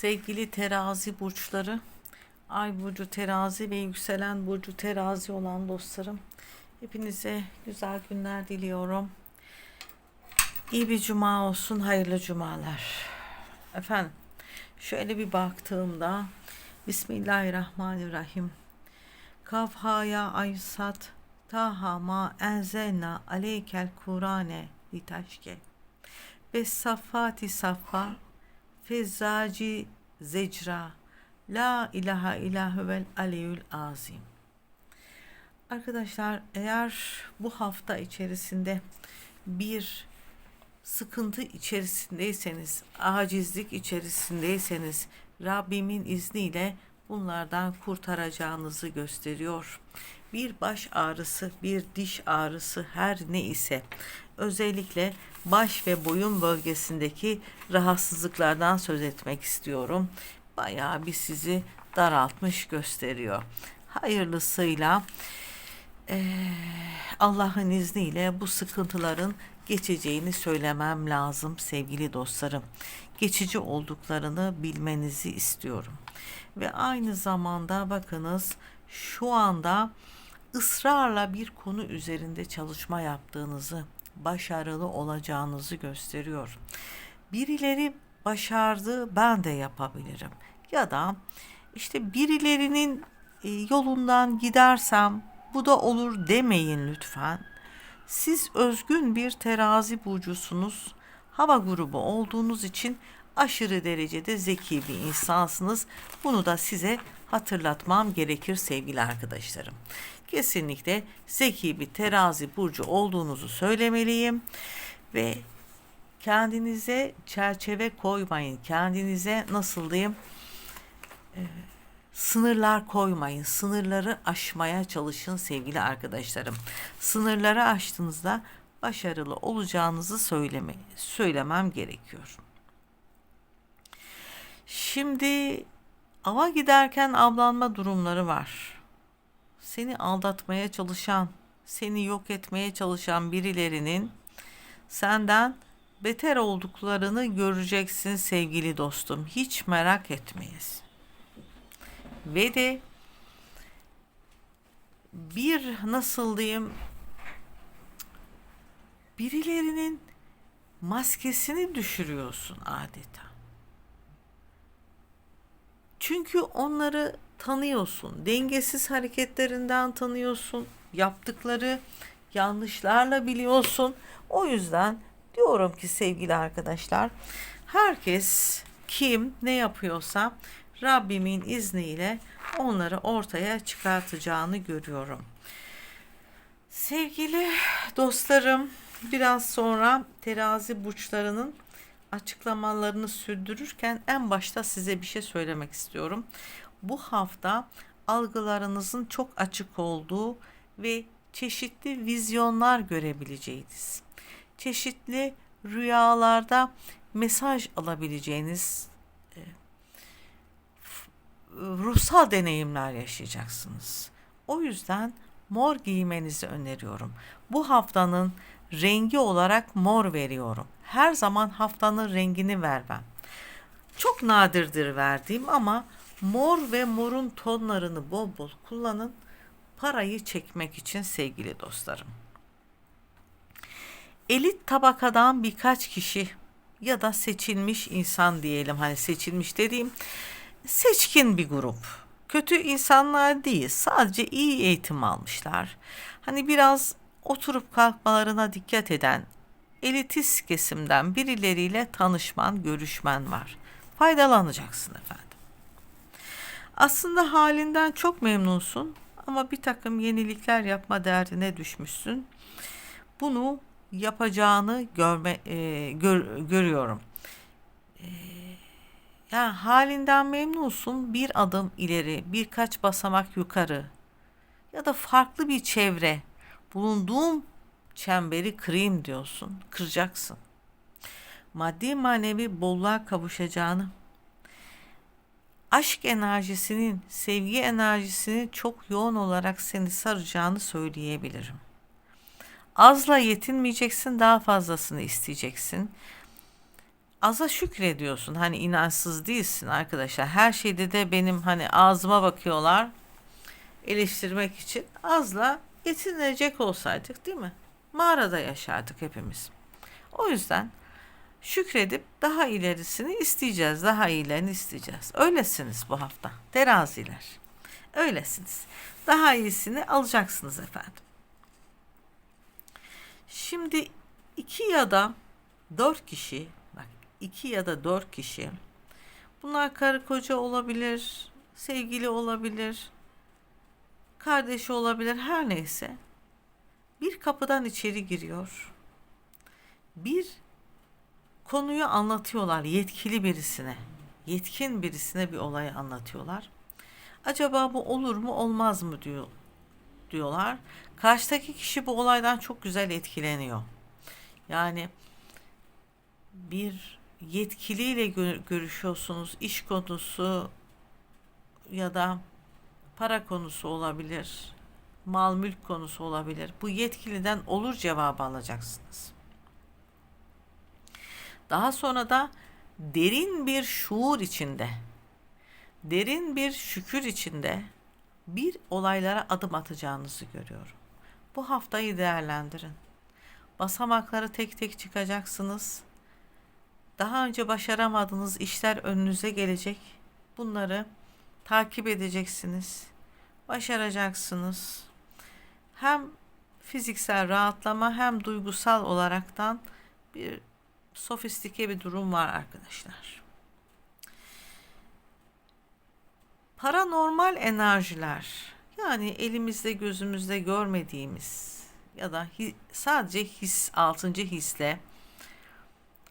Sevgili terazi burçları, ay burcu terazi ve yükselen burcu terazi olan dostlarım. Hepinize güzel günler diliyorum. İyi bir cuma olsun, hayırlı cumalar. Efendim, şöyle bir baktığımda Bismillahirrahmanirrahim. Kafhaya aysat taha ma enzelna aleykel kurane litaşke. Ve safati safa Fezzaci Zecra La ilahe ilahüvel aleyül azim Arkadaşlar eğer bu hafta içerisinde bir sıkıntı içerisindeyseniz, acizlik içerisindeyseniz Rabbimin izniyle bunlardan kurtaracağınızı gösteriyor. Bir baş ağrısı, bir diş ağrısı her ne ise özellikle baş ve boyun bölgesindeki rahatsızlıklardan söz etmek istiyorum. Bayağı bir sizi daraltmış gösteriyor. Hayırlısıyla Allah'ın izniyle bu sıkıntıların geçeceğini söylemem lazım sevgili dostlarım. Geçici olduklarını bilmenizi istiyorum. Ve aynı zamanda bakınız şu anda ısrarla bir konu üzerinde çalışma yaptığınızı, başarılı olacağınızı gösteriyor. Birileri başardı, ben de yapabilirim. Ya da işte birilerinin e, yolundan gidersem bu da olur demeyin lütfen. Siz özgün bir terazi burcusunuz. Hava grubu olduğunuz için aşırı derecede zeki bir insansınız. Bunu da size hatırlatmam gerekir sevgili arkadaşlarım. Kesinlikle zeki bir terazi burcu olduğunuzu söylemeliyim ve kendinize çerçeve koymayın. Kendinize nasıl diyeyim? Ee, sınırlar koymayın. Sınırları aşmaya çalışın sevgili arkadaşlarım. Sınırları aştığınızda başarılı olacağınızı söyleme, söylemem gerekiyor. Şimdi ava giderken avlanma durumları var. Seni aldatmaya çalışan, seni yok etmeye çalışan birilerinin senden beter olduklarını göreceksin sevgili dostum. Hiç merak etmeyiz. Ve de bir nasıl diyeyim birilerinin maskesini düşürüyorsun adeta. Çünkü onları tanıyorsun. Dengesiz hareketlerinden tanıyorsun. Yaptıkları yanlışlarla biliyorsun. O yüzden diyorum ki sevgili arkadaşlar, herkes kim ne yapıyorsa Rabbimin izniyle onları ortaya çıkartacağını görüyorum. Sevgili dostlarım, biraz sonra terazi burçlarının açıklamalarını sürdürürken en başta size bir şey söylemek istiyorum. Bu hafta algılarınızın çok açık olduğu ve çeşitli vizyonlar görebileceğiniz, çeşitli rüyalarda mesaj alabileceğiniz e, ruhsal deneyimler yaşayacaksınız. O yüzden mor giymenizi öneriyorum. Bu haftanın rengi olarak mor veriyorum. Her zaman haftanın rengini vermem. Çok nadirdir verdiğim ama mor ve morun tonlarını bol bol kullanın. Parayı çekmek için sevgili dostlarım. Elit tabakadan birkaç kişi ya da seçilmiş insan diyelim hani seçilmiş dediğim seçkin bir grup. Kötü insanlar değil sadece iyi eğitim almışlar. Hani biraz oturup kalkmalarına dikkat eden elitist kesimden birileriyle tanışman, görüşmen var. Faydalanacaksın efendim. Aslında halinden çok memnunsun ama bir takım yenilikler yapma derdine düşmüşsün. Bunu yapacağını görme e, gör, görüyorum. E, yani halinden memnunsun. Bir adım ileri, birkaç basamak yukarı ya da farklı bir çevre bulunduğum çemberi kırayım diyorsun. Kıracaksın. Maddi manevi bolluğa kavuşacağını, aşk enerjisinin, sevgi enerjisinin çok yoğun olarak seni saracağını söyleyebilirim. Azla yetinmeyeceksin, daha fazlasını isteyeceksin. aza şükrediyorsun. Hani inançsız değilsin arkadaşlar. Her şeyde de benim hani ağzıma bakıyorlar eleştirmek için azla yetinecek olsaydık değil mi? Mağarada yaşardık hepimiz. O yüzden şükredip daha ilerisini isteyeceğiz. Daha iyilerini isteyeceğiz. Öylesiniz bu hafta. Teraziler. Öylesiniz. Daha iyisini alacaksınız efendim. Şimdi iki ya da dört kişi, bak iki ya da dört kişi, bunlar karı koca olabilir, sevgili olabilir, kardeşi olabilir, her neyse. Bir kapıdan içeri giriyor. Bir konuyu anlatıyorlar yetkili birisine. Yetkin birisine bir olayı anlatıyorlar. Acaba bu olur mu olmaz mı diyor diyorlar. Karşıdaki kişi bu olaydan çok güzel etkileniyor. Yani bir yetkiliyle gö- görüşüyorsunuz. iş konusu ya da para konusu olabilir. Mal mülk konusu olabilir. Bu yetkiliden olur cevabı alacaksınız. Daha sonra da derin bir şuur içinde, derin bir şükür içinde bir olaylara adım atacağınızı görüyorum. Bu haftayı değerlendirin. Basamakları tek tek çıkacaksınız. Daha önce başaramadığınız işler önünüze gelecek. Bunları takip edeceksiniz. Başaracaksınız. Hem fiziksel rahatlama hem duygusal olaraktan bir sofistike bir durum var arkadaşlar. Paranormal enerjiler yani elimizde gözümüzde görmediğimiz ya da hi, sadece his altıncı hisle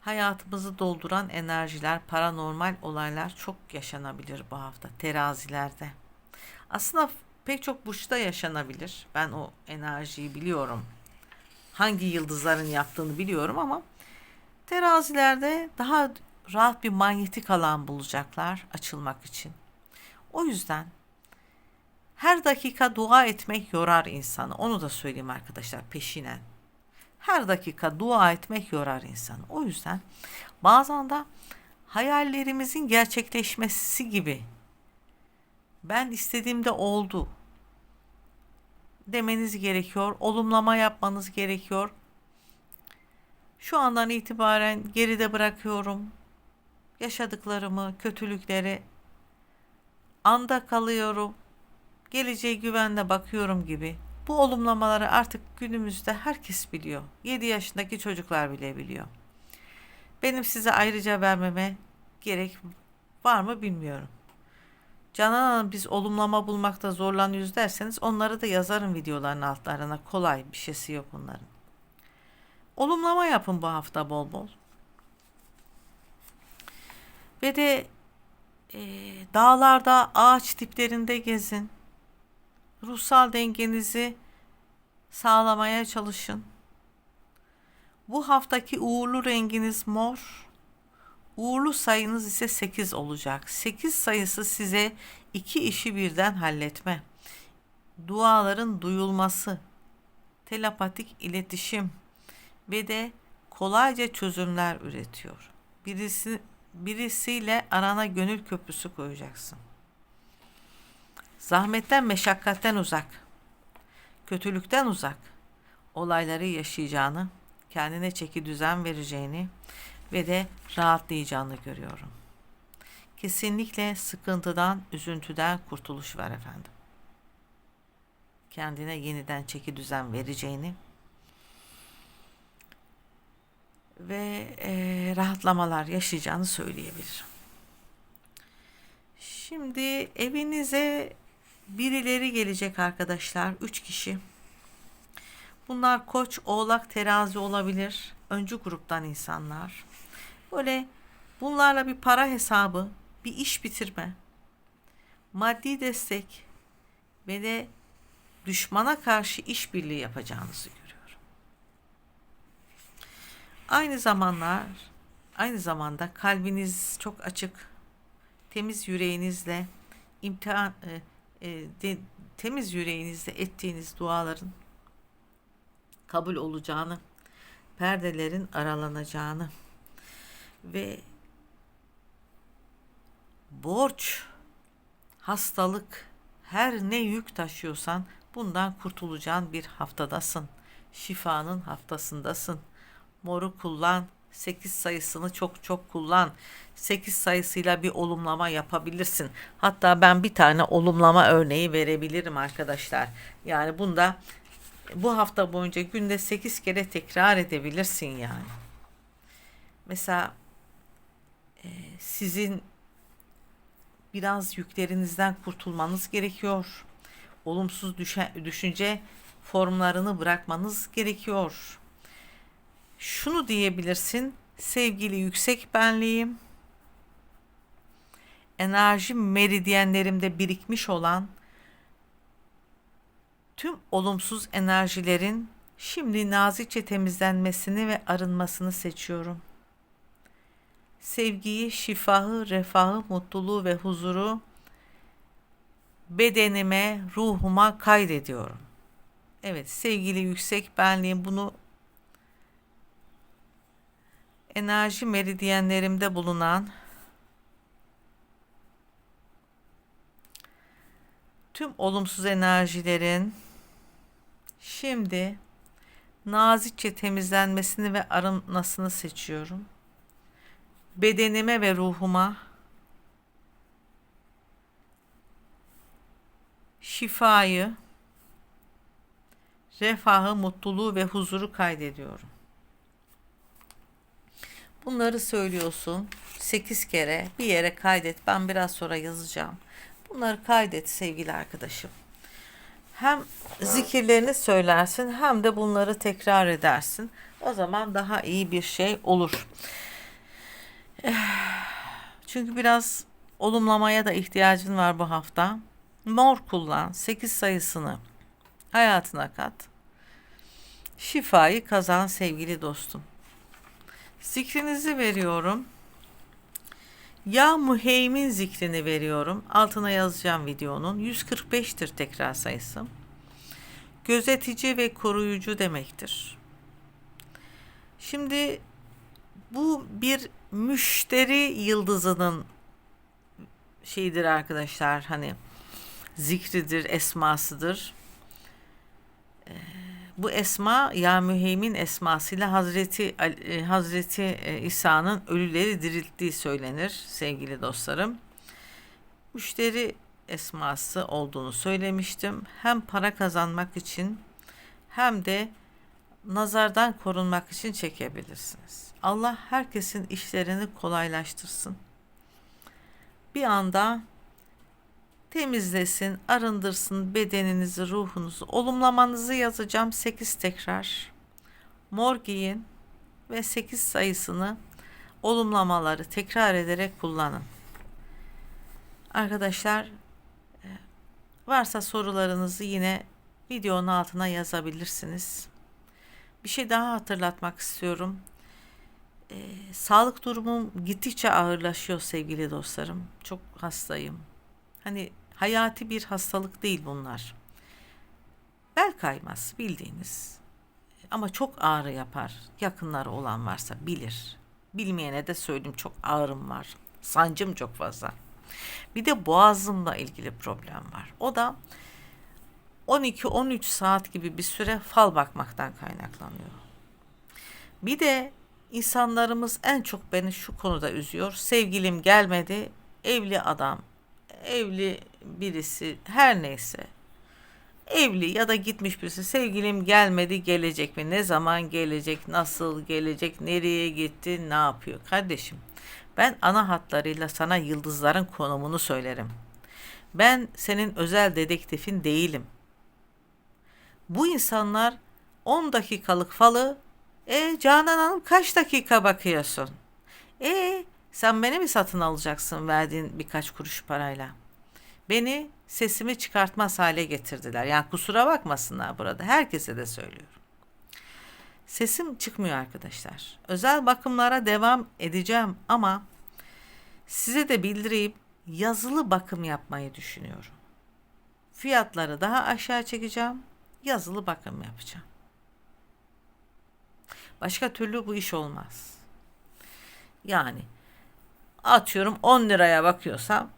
hayatımızı dolduran enerjiler, paranormal olaylar çok yaşanabilir bu hafta terazilerde. Aslında pek çok burçta yaşanabilir. Ben o enerjiyi biliyorum. Hangi yıldızların yaptığını biliyorum ama terazilerde daha rahat bir manyetik alan bulacaklar açılmak için. O yüzden her dakika dua etmek yorar insanı. Onu da söyleyeyim arkadaşlar peşinen. Her dakika dua etmek yorar insanı. O yüzden bazen de hayallerimizin gerçekleşmesi gibi ben istediğimde oldu demeniz gerekiyor. Olumlama yapmanız gerekiyor. Şu andan itibaren geride bırakıyorum. Yaşadıklarımı, kötülükleri anda kalıyorum. Geleceğe güvenle bakıyorum gibi. Bu olumlamaları artık günümüzde herkes biliyor. 7 yaşındaki çocuklar bile biliyor. Benim size ayrıca vermeme gerek var mı bilmiyorum. Canan Hanım biz olumlama bulmakta zorlanıyoruz derseniz onları da yazarım videoların altlarına. Kolay bir şeysi yok onların. Olumlama yapın bu hafta bol bol. Ve de e, dağlarda ağaç tiplerinde gezin. Ruhsal dengenizi sağlamaya çalışın. Bu haftaki uğurlu renginiz mor. Uğurlu sayınız ise 8 olacak. 8 sayısı size iki işi birden halletme, duaların duyulması, telepatik iletişim ve de kolayca çözümler üretiyor. Birisi birisiyle arana gönül köprüsü koyacaksın. Zahmetten, meşakkatten uzak, kötülükten uzak olayları yaşayacağını, kendine çeki düzen vereceğini ve de rahatlayacağını görüyorum. Kesinlikle sıkıntıdan, üzüntüden kurtuluş var efendim. Kendine yeniden çeki düzen vereceğini ve e, rahatlamalar yaşayacağını söyleyebilirim. Şimdi evinize birileri gelecek arkadaşlar. Üç kişi. Bunlar koç, oğlak, terazi olabilir. Öncü gruptan insanlar. Böyle bunlarla bir para hesabı, bir iş bitirme, maddi destek ve de düşmana karşı işbirliği yapacağınızı görüyorum. Aynı zamanlar, aynı zamanda kalbiniz çok açık, temiz yüreğinizle imtihan e, e, de, temiz yüreğinizle ettiğiniz duaların kabul olacağını, perdelerin aralanacağını ve borç, hastalık, her ne yük taşıyorsan bundan kurtulacağın bir haftadasın. Şifanın haftasındasın. Moru kullan, 8 sayısını çok çok kullan. 8 sayısıyla bir olumlama yapabilirsin. Hatta ben bir tane olumlama örneği verebilirim arkadaşlar. Yani bunda bu hafta boyunca günde 8 kere tekrar edebilirsin yani. Mesela sizin biraz yüklerinizden kurtulmanız gerekiyor. Olumsuz düşe, düşünce formlarını bırakmanız gerekiyor. Şunu diyebilirsin. Sevgili yüksek benliğim, enerji meridyenlerimde birikmiş olan tüm olumsuz enerjilerin şimdi nazikçe temizlenmesini ve arınmasını seçiyorum. Sevgiyi, şifahı, refahı, mutluluğu ve huzuru bedenime, ruhuma kaydediyorum. Evet, sevgili yüksek benliğim bunu enerji meridyenlerimde bulunan tüm olumsuz enerjilerin şimdi nazikçe temizlenmesini ve arınmasını seçiyorum. Bedenime ve ruhuma şifayı, refahı, mutluluğu ve huzuru kaydediyorum. Bunları söylüyorsun 8 kere bir yere kaydet. Ben biraz sonra yazacağım. Bunları kaydet sevgili arkadaşım. Hem zikirlerini söylersin hem de bunları tekrar edersin. O zaman daha iyi bir şey olur. Çünkü biraz olumlamaya da ihtiyacın var bu hafta. Mor kullan. 8 sayısını hayatına kat. Şifayı kazan sevgili dostum. Zikrinizi veriyorum. Ya müheymin zikrini veriyorum. Altına yazacağım videonun. 145'tir tekrar sayısı. Gözetici ve koruyucu demektir. Şimdi bu bir müşteri yıldızının şeyidir arkadaşlar. Hani zikridir, esmasıdır. Ee, bu esma ya müheymin esmasıyla Hazreti e, Hazreti e, İsa'nın ölüleri dirilttiği söylenir sevgili dostlarım. Müşteri esması olduğunu söylemiştim. Hem para kazanmak için hem de nazardan korunmak için çekebilirsiniz. Allah herkesin işlerini kolaylaştırsın. Bir anda temizlesin, arındırsın bedeninizi, ruhunuzu. Olumlamanızı yazacağım 8 tekrar. Mor giyin ve 8 sayısını olumlamaları tekrar ederek kullanın. Arkadaşlar e, varsa sorularınızı yine videonun altına yazabilirsiniz. Bir şey daha hatırlatmak istiyorum. Ee, sağlık durumum gittikçe ağırlaşıyor sevgili dostlarım. Çok hastayım. Hani hayati bir hastalık değil bunlar. Bel kayması bildiğiniz. Ama çok ağrı yapar. Yakınları olan varsa bilir. Bilmeyene de söyleyeyim çok ağrım var. Sancım çok fazla. Bir de boğazımla ilgili problem var. O da 12-13 saat gibi bir süre fal bakmaktan kaynaklanıyor. Bir de insanlarımız en çok beni şu konuda üzüyor. Sevgilim gelmedi, evli adam evli birisi her neyse. Evli ya da gitmiş birisi sevgilim gelmedi gelecek mi? Ne zaman gelecek nasıl gelecek nereye gitti ne yapıyor? Kardeşim ben ana hatlarıyla sana yıldızların konumunu söylerim. Ben senin özel dedektifin değilim bu insanlar 10 dakikalık falı e Canan Hanım kaç dakika bakıyorsun e sen beni mi satın alacaksın verdiğin birkaç kuruş parayla? Beni sesimi çıkartmaz hale getirdiler. Yani kusura bakmasınlar burada. Herkese de söylüyorum. Sesim çıkmıyor arkadaşlar. Özel bakımlara devam edeceğim ama size de bildireyim yazılı bakım yapmayı düşünüyorum. Fiyatları daha aşağı çekeceğim. Yazılı bakım yapacağım. Başka türlü bu iş olmaz. Yani atıyorum 10 liraya bakıyorsam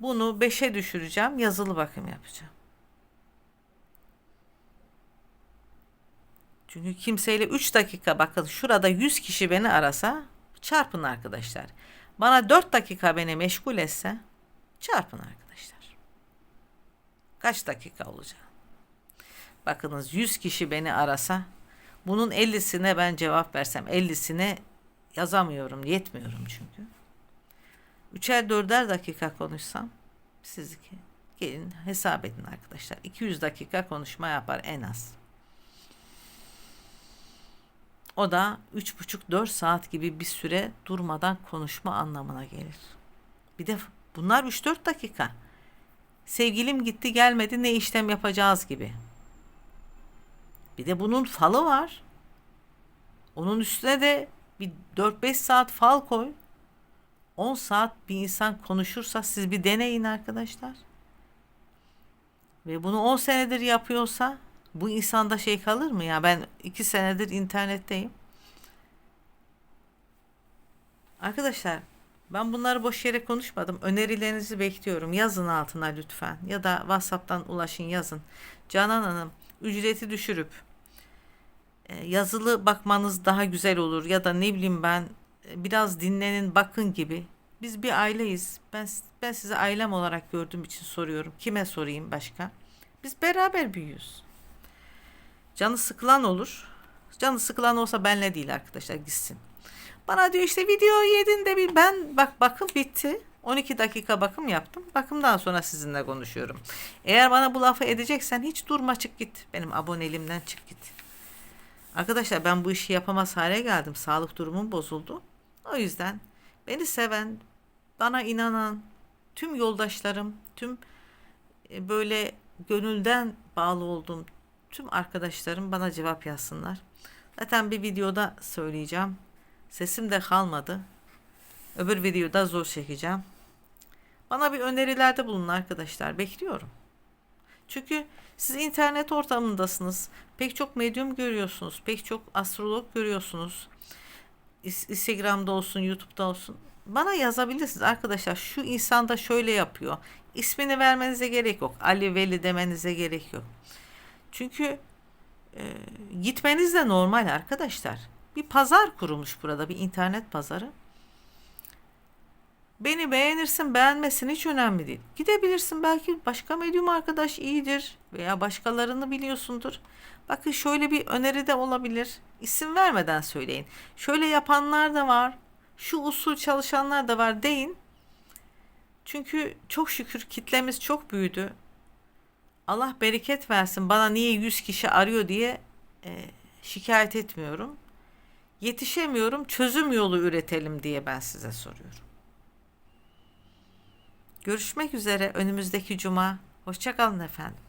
bunu 5'e düşüreceğim. Yazılı bakım yapacağım. Çünkü kimseyle 3 dakika bakın şurada 100 kişi beni arasa çarpın arkadaşlar. Bana 4 dakika beni meşgul etse çarpın arkadaşlar. Kaç dakika olacak? Bakınız 100 kişi beni arasa bunun 50'sine ben cevap versem 50'sine yazamıyorum, yetmiyorum çünkü. Üçer dörder dakika konuşsam siz gelin hesap edin arkadaşlar. 200 dakika konuşma yapar en az. O da 3,5-4 saat gibi bir süre durmadan konuşma anlamına gelir. Bir de bunlar 3-4 dakika. Sevgilim gitti gelmedi ne işlem yapacağız gibi. Bir de bunun falı var. Onun üstüne de bir 4-5 saat fal koy. 10 saat bir insan konuşursa siz bir deneyin arkadaşlar. Ve bunu 10 senedir yapıyorsa bu insanda şey kalır mı ya? Ben 2 senedir internetteyim. Arkadaşlar ben bunları boş yere konuşmadım. Önerilerinizi bekliyorum. Yazın altına lütfen. Ya da WhatsApp'tan ulaşın yazın. Canan Hanım ücreti düşürüp yazılı bakmanız daha güzel olur. Ya da ne bileyim ben e, biraz dinlenin bakın gibi. Biz bir aileyiz. Ben, ben sizi ailem olarak gördüğüm için soruyorum. Kime sorayım başka? Biz beraber büyüyoruz. Canı sıkılan olur. Canı sıkılan olsa benle değil arkadaşlar gitsin. Bana diyor işte video yedin de bir ben bak bakım bitti. 12 dakika bakım yaptım. Bakımdan sonra sizinle konuşuyorum. Eğer bana bu lafı edeceksen hiç durma çık git. Benim aboneliğimden çık git. Arkadaşlar ben bu işi yapamaz hale geldim. Sağlık durumum bozuldu. O yüzden beni seven, bana inanan tüm yoldaşlarım, tüm e, böyle gönülden bağlı olduğum tüm arkadaşlarım bana cevap yazsınlar. Zaten bir videoda söyleyeceğim. Sesim de kalmadı. Öbür videoda zor çekeceğim. Bana bir önerilerde bulun arkadaşlar. Bekliyorum. Çünkü siz internet ortamındasınız. Pek çok medyum görüyorsunuz. Pek çok astrolog görüyorsunuz. Instagram'da olsun, YouTube'da olsun. Bana yazabilirsiniz arkadaşlar. Şu insan da şöyle yapıyor. İsmini vermenize gerek yok. Ali Veli demenize gerek yok. Çünkü e, gitmeniz de normal arkadaşlar. Bir pazar kurulmuş burada. Bir internet pazarı. Beni beğenirsin beğenmesin hiç önemli değil. Gidebilirsin belki başka medyum arkadaş iyidir veya başkalarını biliyorsundur. Bakın şöyle bir öneri de olabilir. İsim vermeden söyleyin. Şöyle yapanlar da var. Şu usul çalışanlar da var deyin. Çünkü çok şükür kitlemiz çok büyüdü. Allah bereket versin. Bana niye 100 kişi arıyor diye e, şikayet etmiyorum. Yetişemiyorum. Çözüm yolu üretelim diye ben size soruyorum. Görüşmek üzere önümüzdeki cuma. Hoşçakalın efendim.